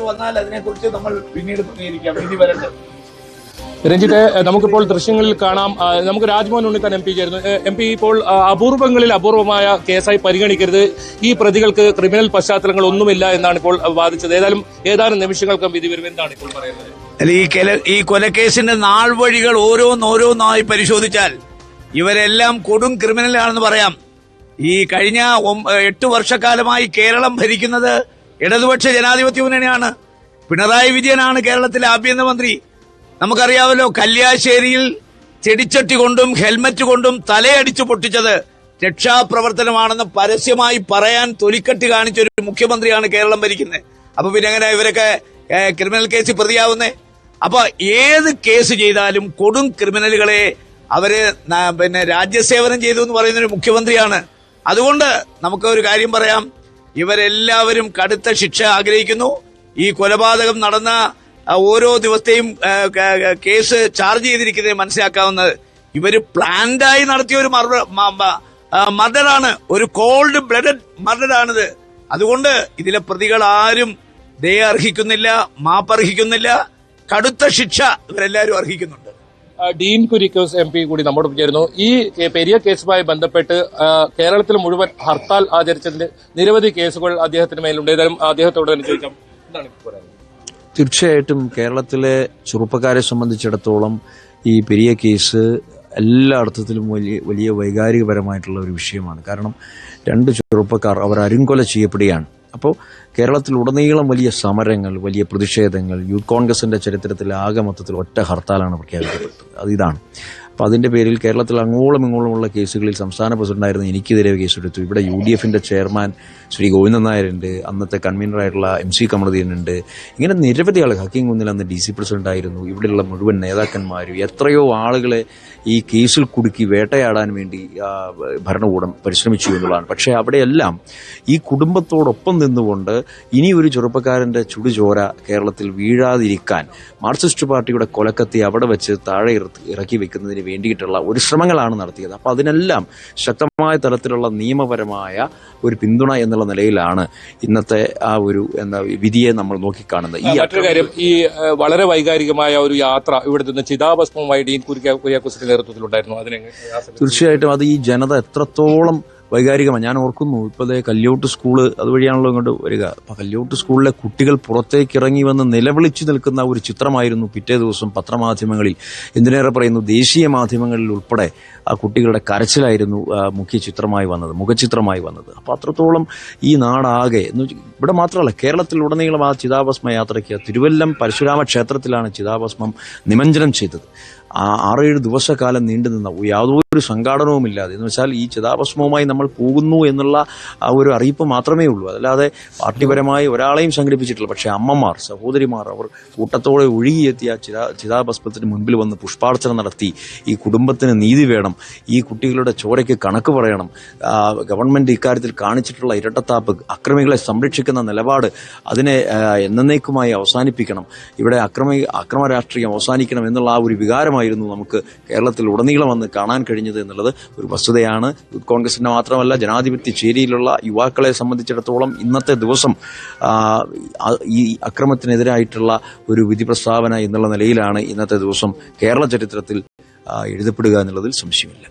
Report വന്നാൽ അതിനെക്കുറിച്ച് നമ്മൾ പിന്നീട് പ്രതികരിക്കാം. വിധി വരട്ടെ. രഞ്ജിത്ത് നമുക്കിപ്പോൾ ദൃശ്യങ്ങളിൽ കാണാം നമുക്ക് രാജ്മോഹൻ ഉണ്ണിത്താൻ എം പി ചേരുന്നു. എം പി ഇപ്പോൾ അപൂർവങ്ങളിൽ അപൂർവമായ കേസായി പരിഗണിക്കരുത്. ഈ പ്രതികൾക്ക് ക്രിമിനൽ പശ്ചാത്തലങ്ങൾ ഒന്നുമില്ല എന്നാണ് ഇപ്പോൾ വാദിച്ചത്. ഏതായാലും ഏതാനും നിമിഷങ്ങൾക്കും വിധി വരും എന്താണ് ഇപ്പോൾ പറയുന്നത്? അല്ല ഈ കൊല ഈ കൊലക്കേസിന്റെ നാൾ വഴികൾ ഓരോന്നോരോന്നായി പരിശോധിച്ചാൽ ഇവരെല്ലാം കൊടും ക്രിമിനലാണെന്ന് പറയാം. ഈ കഴിഞ്ഞ എട്ട് വർഷക്കാലമായി കേരളം ഭരിക്കുന്നത് ഇടതുപക്ഷ ജനാധിപത്യ മുന്നണിയാണ്. പിണറായി വിജയനാണ് കേരളത്തിലെ ആഭ്യന്തര മന്ത്രി. നമുക്കറിയാമല്ലോ കല്യാശ്ശേരിയിൽ ചെടിച്ചട്ടി കൊണ്ടും ഹെൽമറ്റ് കൊണ്ടും തലയടിച്ചു പൊട്ടിച്ചത് രക്ഷാപ്രവർത്തനമാണെന്ന് പരസ്യമായി പറയാൻ തൊലിക്കെട്ട് കാണിച്ച ഒരു മുഖ്യമന്ത്രിയാണ് കേരളം ഭരിക്കുന്നത് അപ്പൊ പിന്നെ എങ്ങനെ ഇവരൊക്കെ ക്രിമിനൽ കേസ് പ്രതിയാവുന്നേ? അപ്പൊ ഏത് കേസ് ചെയ്താലും കൊടും ക്രിമിനലുകളെ അവർ പിന്നെ രാജ്യസേവനം ചെയ്തു എന്ന് പറയുന്ന ഒരു മുഖ്യമന്ത്രിയാണ്. അതുകൊണ്ട് നമുക്ക് ഒരു കാര്യം പറയാം. ഇവരെല്ലാവരും കടുത്ത ശിക്ഷ ആഗ്രഹിക്കുന്നു. ഈ കൊലപാതകം നടന്ന ഓരോ ദിവസത്തെയും കേസ് ചാർജ് ചെയ്തിരിക്കുന്നത് മനസ്സിലാക്കാവുന്നത് ഇവർ പ്ലാൻഡായി നടത്തിയ ഒരു മർഡറാണ്. ഒരു കോൾഡ് ബ്ലഡഡ് മർഡറാണിത്. അതുകൊണ്ട് ഇതിലെ പ്രതികൾ ആരും ദയ അർഹിക്കുന്നില്ല മാപ്പർഹിക്കുന്നില്ല കടുത്ത ശിക്ഷ ഇവരെല്ലാവരും അർഹിക്കുന്നുണ്ട്. ഡീൻ കുരിക്കോസ് എം പി കൂടി നമ്മോട് ചേരുന്നു. ഈ പെരിയ കേസുമായി ബന്ധപ്പെട്ട് കേരളത്തിൽ മുഴുവൻ ഹർത്താൽ ആചരിച്ചതിന്റെ നിരവധി കേസുകൾ അദ്ദേഹത്തിന് മേലുണ്ട്. ഏതായാലും അദ്ദേഹത്തോട് തന്നെ ചോദിക്കാം. എന്താണ് തീർച്ചയായിട്ടും കേരളത്തിലെ ചെറുപ്പക്കാരെ സംബന്ധിച്ചിടത്തോളം ഈ പെരിയ കേസ് എല്ലാ അർത്ഥത്തിലും വലിയ വലിയ വൈകാരികപരമായിട്ടുള്ള ഒരു വിഷയമാണ്. കാരണം രണ്ട് ചെറുപ്പക്കാർ അവർ അരുങ്കൊല ചെയ്യപ്പെടുകയാണ്. അപ്പോൾ കേരളത്തിൽ ഉടനീളം വലിയ സമരങ്ങൾ വലിയ പ്രതിഷേധങ്ങൾ യൂത്ത് കോൺഗ്രസിന്റെ ചരിത്രത്തിൽ ആകെ മൊത്തത്തിൽ ഒറ്റ ഹർത്താലാണ് പ്രഖ്യാപിക്കപ്പെട്ടത്. അത് ഇതാണ്. അപ്പോൾ അതിന്റെ പേരിൽ കേരളത്തിൽ അങ്ങോളം ഇങ്ങോളമുള്ള കേസുകളിൽ സംസ്ഥാന പ്രസിഡന്റായിരുന്ന എനിക്കെതിരെ കേസെടുത്തു. ഇവിടെ യു ഡി എഫിന്റെ ചെയർമാൻ ശ്രീ ഗോവിന്ദൻ നായരുണ്ട്. അന്നത്തെ കൺവീനറായിട്ടുള്ള എം സി ഉണ്ട് ഇങ്ങനെ നിരവധി ആൾ ഹക്കിംഗ് കുന്നിൽ അന്ന് ഡി സി പ്രസിഡന്റ് ആയിരുന്നു ഇവിടെയുള്ള മുഴുവൻ നേതാക്കന്മാരും എത്രയോ ആളുകളെ ഈ കേസിൽ കുടുക്കി വേട്ടയാടാൻ വേണ്ടി ഭരണകൂടം പരിശ്രമിച്ചു എന്നുള്ളതാണ്. പക്ഷേ അവിടെയെല്ലാം ഈ കുടുംബത്തോടൊപ്പം നിന്നുകൊണ്ട് ഇനി ഒരു ചെറുപ്പക്കാരന്റെ ചുടുചോര കേരളത്തിൽ വീഴാതിരിക്കാൻ മാർക്സിസ്റ്റ് പാർട്ടിയുടെ കൊലക്കത്തി അവിടെ വെച്ച് താഴെ ഇറ- ഇറക്കി വെക്കുന്നതിന് വേണ്ടിയിട്ടുള്ള ഒരു ശ്രമങ്ങളാണ് നടത്തിയത്. അപ്പോൾ അതിനെല്ലാം ശക്തമായ തലത്തിലുള്ള നിയമപരമായ ഒരു പിന്തുണ എന്നുള്ള നിലയിലാണ് ഇന്നത്തെ ആ ഒരു എന്താ വിധിയെ നമ്മൾ നോക്കിക്കാണുന്നത്. ഈ മറ്റൊരു കാര്യം ഈ വളരെ വൈകാരികമായ ഒരു യാത്ര ഇവിടെ നിന്ന് ചിതാഭസ്മവുമായി ഡീൻ കുര്യാക്കോസിന്റെ നേതൃത്വത്തിലുണ്ടായിരുന്നു. അതിനെ തീർച്ചയായിട്ടും അത് ഈ ജനത എത്രത്തോളം വൈകാരികമാണ് ഞാൻ ഓർക്കുന്നു ഇപ്പോഴത്തെ കല്യോട്ട് സ്കൂൾ അതുവഴിയാണല്ലോ ഇങ്ങോട്ട് വരിക. അപ്പം കല്യോട്ട് സ്കൂളിലെ കുട്ടികൾ പുറത്തേക്ക് ഇറങ്ങി വന്ന് നിലവിളിച്ചു നിൽക്കുന്ന ഒരു ചിത്രമായിരുന്നു പിറ്റേ ദിവസം പത്രമാധ്യമങ്ങളിൽ എന്തിനേറെ പറയുന്നു ദേശീയ മാധ്യമങ്ങളിൽ ഉൾപ്പെടെ ആ കുട്ടികളുടെ കരച്ചിലായിരുന്നു മുഖ്യ ചിത്രമായി വന്നത് മുഖചിത്രമായി വന്നത്. അപ്പോൾ അത്രത്തോളം ഈ നാടാകെ എന്ന് ഇവിടെ മാത്രമല്ല കേരളത്തിൽ കേരളത്തിലുടനീളം ആ ചിതാഭസ്മ യാത്രയ്ക്ക് തിരുവല്ലം പരശുരാമ ക്ഷേത്രത്തിലാണ് ചിതാഭസ്മം നിമഞ്ജനം ചെയ്തത്. ആ ആറേഴ് ദിവസക്കാലം നീണ്ടു നിന്ന യാതൊരു സംഘാടനവുമില്ലാതെ എന്ന് വെച്ചാൽ ഈ ചിതാഭസ്മവുമായി നമ്മൾ പോകുന്നു എന്നുള്ള ആ ഒരു അറിയിപ്പ് മാത്രമേ ഉള്ളൂ. അതല്ലാതെ പാർട്ടിപരമായി ഒരാളെയും സംഘടിപ്പിച്ചിട്ടില്ല. പക്ഷേ അമ്മമാർ സഹോദരിമാർ അവർ കൂട്ടത്തോടെ ഒഴുകിയെത്തിയ ചിതാ ചിതാഭസ്മത്തിന് മുൻപിൽ വന്ന് പുഷ്പാർച്ചന നടത്തി. ഈ കുടുംബത്തിന് നീതി വേണം. ഈ കുട്ടികളുടെ ചോരയ്ക്ക് കണക്ക് പറയണം. ഗവൺമെന്റ് ഇക്കാര്യത്തിൽ കാണിച്ചിട്ടുള്ള ഇരട്ടത്താപ്പ് അക്രമികളെ സംരക്ഷിക്കുന്ന നിലപാട് അതിനെ എന്നേക്കുമായി അവസാനിപ്പിക്കണം. ഇവിടെ അക്രമി അക്രമ രാഷ്ട്രീയം അവസാനിക്കണം എന്നുള്ള ആ ഒരു വികാരമായിരുന്നു നമുക്ക് കേരളത്തിൽ ഉടനീളം വന്ന് കാണാൻ കഴിഞ്ഞത് എന്നുള്ളത്. ഒരു വസ്തുതയാണ്. യൂത്ത് കോൺഗ്രസിന്റെ മാത്രമല്ല ജനാധിപത്യ ചേരിയിലുള്ള യുവാക്കളെ സംബന്ധിച്ചിടത്തോളം ഇന്നത്തെ ദിവസം ഈ അക്രമത്തിനെതിരായിട്ടുള്ള ഒരു വിധി പ്രസ്താവന എന്നുള്ള നിലയിലാണ് ഇന്നത്തെ ദിവസം കേരള ചരിത്രത്തിൽ എഴുതപ്പെടുക എന്നുള്ളതിൽ സംശയമില്ല.